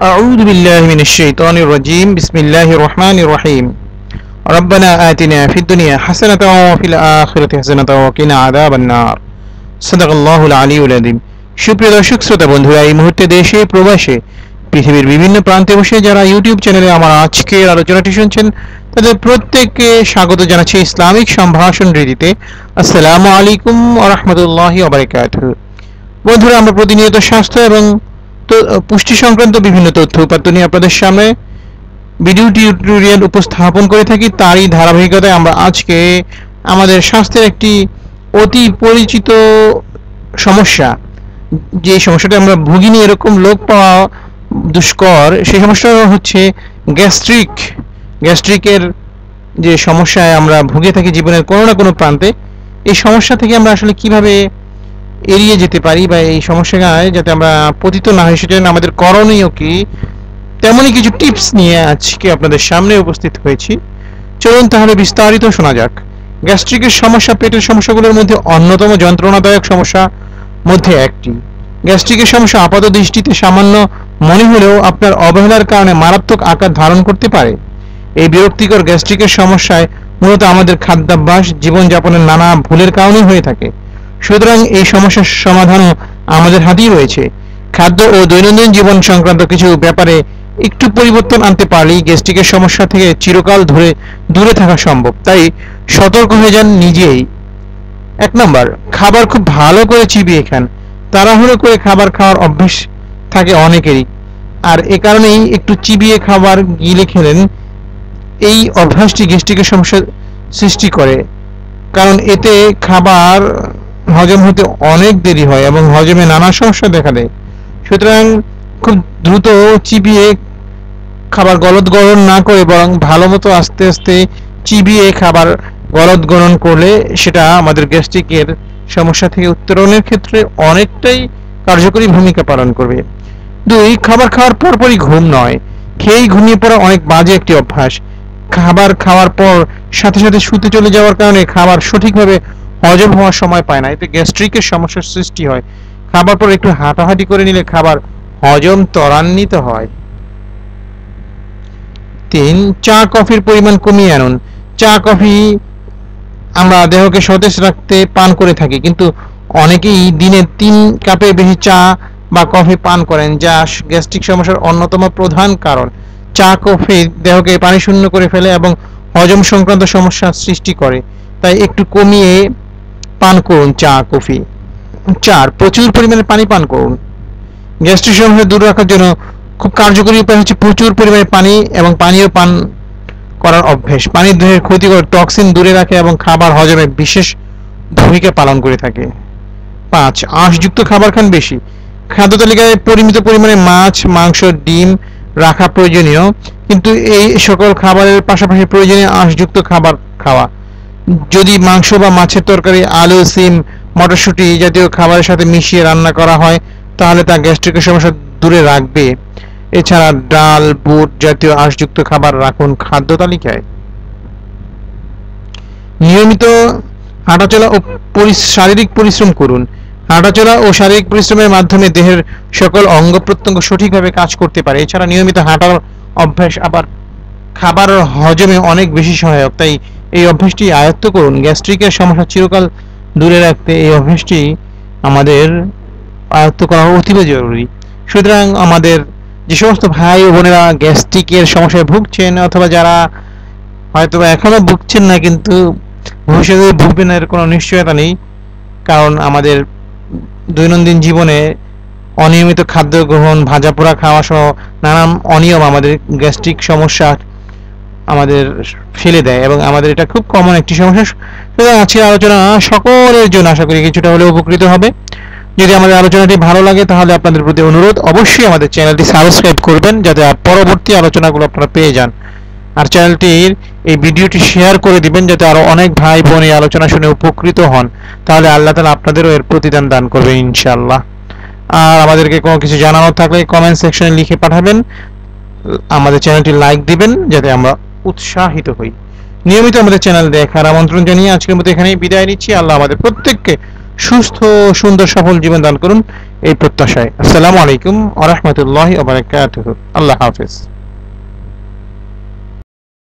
أعوذ بالله من الشيطان الرجيم بسم الله الرحمن الرحيم ربنا آتنا في الدنيا حسنة وفي الآخرة حسنة وقنا عذاب النار صدق الله العلي العظيم সুপ্রিয় দর্শক শ্রোতা বন্ধুরা এই মুহূর্তে দেশে প্রবাসে পৃথিবীর বিভিন্ন প্রান্তে বসে যারা ইউটিউব চ্যানেলে আমার আজকের আলোচনাটি শুনছেন তাদের প্রত্যেককে স্বাগত জানাচ্ছি ইসলামিক সম্ভাষণ রীতিতে আসসালামু আলাইকুম রহমতুল্লাহ ওবরাকাতুহু বন্ধুরা আমরা প্রতিনিয়ত স্বাস্থ্য এবং তো- পুষ্টি সংক্রান্ত বিভিন্ন তথ্য উপাত্ত নিয়ে আপনাদের সামনে ভিডিও টিউটোরিয়াল উপস্থাপন করে থাকি। তারই ধারাবাহিকতায় আমরা আজকে আমাদের স্বাস্থ্যের একটি অতি পরিচিত সমস্যা। যে সমস্যাটা আমরা ভুগিনি, এরকম লোক পাওয়া দুষ্কর সেই সমস্যাটা হচ্ছে গ্যাস্ট্রিক। গ্যাস্ট্রিকের যে সমস্যায় আমরা ভুগে থাকি জীবনের কোনো না কোনো প্রান্তে, এই সমস্যা থেকে আমরা আসলে কীভাবে এড়িয়ে যেতে পারি বা এই সমস্যায় যাতে আমরা পতিত না হই, সেজন্য আমাদের করণীয় কি? তেমনই কিছু টিপস নিয়ে আজকে আপনাদের সামনে উপস্থিত হয়েছি। চলুন তাহলে বিস্তারিত শোনা যাক। গ্যাস্ট্রিকের সমস্যা, পেটের সমস্যাগুলোর মধ্যে অন্যতম যন্ত্রণাদায়ক সমস্যা মধ্যে একটি। গ্যাস্ট্রিকের সমস্যা আপাত দৃষ্টিতে সামান্য মনে হলেও আপনার অবহেলার কারণে মারাত্মক আকার ধারণ করতে পারে। এই বিরক্তিকর গ্যাস্ট্রিকের সমস্যায় মূলত আমাদের খাদ্যাভ্যাস, জীবনযাপনের নানা ভুলের কারণেই হয়ে থাকে। সুতরাং এই সমস্যার সমাধানও আমাদের হাতেই রয়েছে। খাদ্য ও দৈনন্দিন জীবন সংক্রান্ত কিছু ব্যাপারে একটু পরিবর্তন আনতে পারলেই গ্যাস্ট্রিকের সমস্যা থেকে চিরকাল ধরে দূরে থাকা সম্ভব। তাই সতর্ক হয়ে যান নিজেই। এক নম্বর, খাবার খুব ভালো করে চিবিয়ে খান। তাড়াহুড়ো করে খাবার খাওয়ার অভ্যেস থাকে অনেকেরই। আর এ কারণেই একটু চিবিয়ে খাবার গিলে খেলেন, এই অভ্যাসটি গ্যাস্ট্রিকের সমস্যা সৃষ্টি করে। কারণ এতে খাবার হজম হতে অনেক দেরি হয় এবং হজমে নানা সমস্যা দেখা দেয়। সুতরাং খুব দ্রুত চিবিয়ে খাবার গলদ গরণ না করে বরং ভালো মতো আস্তে আস্তে চিবিয়ে খাবার গলদ গরণ করলে সেটা আমাদের গ্যাস্ট্রিকের সমস্যা থেকে উত্তরণের ক্ষেত্রে অনেকটাই কার্যকরী ভূমিকা পালন করবে। দুই, খাবার খাওয়ার পরপরই ঘুম নয়। খেয়েই ঘুমিয়ে পড়া অনেক বাজে একটি অভ্যাস। খাবার খাওয়ার পর সাথে সাথে শুতে চলে যাওয়ার কারণে খাবার সঠিকভাবে হজম হওয়ার সময় পায় না। এতে গ্যাস্ট্রিকের সমস্যার সৃষ্টি হয়। খাবার পর একটু হাঁটাহাঁটি করে নিলে খাবার হজম ত্বরান্বিত হয়। তিন, চা, কফির পরিমাণ কমিয়ে আনুন। চা, কফি আমরা দেহকে সতেজ রাখতে পান করে থাকি, কিন্তু অনেকেই দিনে তিন কাপের বেশি চা বা কফি পান করেন, যা গ্যাস্ট্রিক সমস্যার অন্যতম প্রধান কারণ। চা, কফি দেহকে পানি শূন্য করে ফেলে এবং হজম সংক্রান্ত সমস্যা সৃষ্টি করে, তাই একটু কমিয়ে পান করুন চা, কফি। চার, প্রচুর পরিমাণে পানি পান করুন। গ্যাস্ট্রিক সমস্যা দূর রাখার জন্য খুব কার্যকরী উপায় হচ্ছে প্রচুর পরিমাণে পানি এবং পানীয় পান করার অভ্যেস। পানি দেহের ক্ষতিকর টক্সিন দূরে রাখে এবং খাবার হজমে বিশেষ ভূমিকা পালন করে থাকে। পাঁচ, আঁশযুক্ত খাবার খান বেশি। খাদ্য তালিকায় পরিমিত পরিমাণে মাছ, মাংস, ডিম রাখা প্রয়োজনীয়। কিন্তু এই সকল খাবারের পাশাপাশি প্রয়োজনীয় আঁশযুক্ত খাবার খাওয়া। যদি মাংস বা মাছের তরকারি, আলু, সিম, মটরশুঁটি জাতীয় খাবারের সাথে মিশিয়ে রান্না করা হয়, তাহলে তা গ্যাস্ট্রিকের সমস্যা দূরে রাখবে। এছাড়া ডাল, বুট জাতীয় আঁশযুক্ত খাবার রাখুন খাদ্য তালিকায়। নিয়মিত হাঁটাচলা ও শারীরিক পরিশ্রম করুন। হাঁটাচলা ও শারীরিক পরিশ্রমের মাধ্যমে দেহের সকল অঙ্গ প্রত্যঙ্গ সঠিকভাবে কাজ করতে পারে। এছাড়া নিয়মিত হাঁটার অভ্যাস আবার খাবার হজমে অনেক বেশি সহায়ক, তাই এই অভ্যাসটি আয়ত্ত করুন। গ্যাস্ট্রিকের সমস্যা চিরকাল দূরে রাখতে এই অভ্যাসটি আমাদের আয়ত্ত করা অতীব জরুরি। সুতরাং আমাদের যে সমস্ত ভাই বোনেরা গ্যাস্ট্রিকের সমস্যায় ভুগছেন অথবা যারা হয়তো বা এখনও ভুগছেন না কিন্তু ভবিষ্যতে ভুগবেন এর কোনো নিশ্চয়তা নেই, কারণ আমাদের দৈনন্দিন জীবনে অনিয়মিত খাদ্য গ্রহণ, ভাজা পোড়া খাওয়া সহ নানান অনিয়ম আমাদের গ্যাস্ট্রিক সমস্যা আমাদের ফেলে দেয় এবং আমাদের এটা খুব কমন একটি সমস্যা। সুতরাং আজকের আলোচনা সকলের জন্য আশা করি কিছুটা হলেও উপকৃত হবে। যদি আমাদের আলোচনাটি ভালো লাগে, তাহলে আপনাদের প্রতি অনুরোধ, অবশ্যই আমাদের চ্যানেলটি সাবস্ক্রাইব করবেন যাতে পরবর্তী আলোচনাগুলো আপনারা পেয়ে যান। আর চ্যানেলটির এই ভিডিওটি শেয়ার করে দিবেন যাতে আরও অনেক ভাই বোন এই আলোচনা শুনে উপকৃত হন। তাহলে আল্লাহ তালা আপনাদেরও এর প্রতিদান দান করবেন ইনশাআল্লাহ। আর আমাদেরকে কোনো কিছু জানানোর থাকলে কমেন্ট সেকশনে লিখে পাঠাবেন। আমাদের চ্যানেলটি লাইক দিবেন যাতে আমরা উৎসাহিত হই। নিয়মিত আমাদের চ্যানেল দেখার আমন্ত্রণ জানিয়ে আজকের মতো এখানেই বিদায় নিচ্ছি। আল্লাহ আমাদের প্রত্যেককে সুস্থ, সুন্দর, সফল জীবন দান করুন এই প্রত্যাশায়। আসসালামু আলাইকুম আ রহমতুল্লাহ আল্লাহ হাফিজ।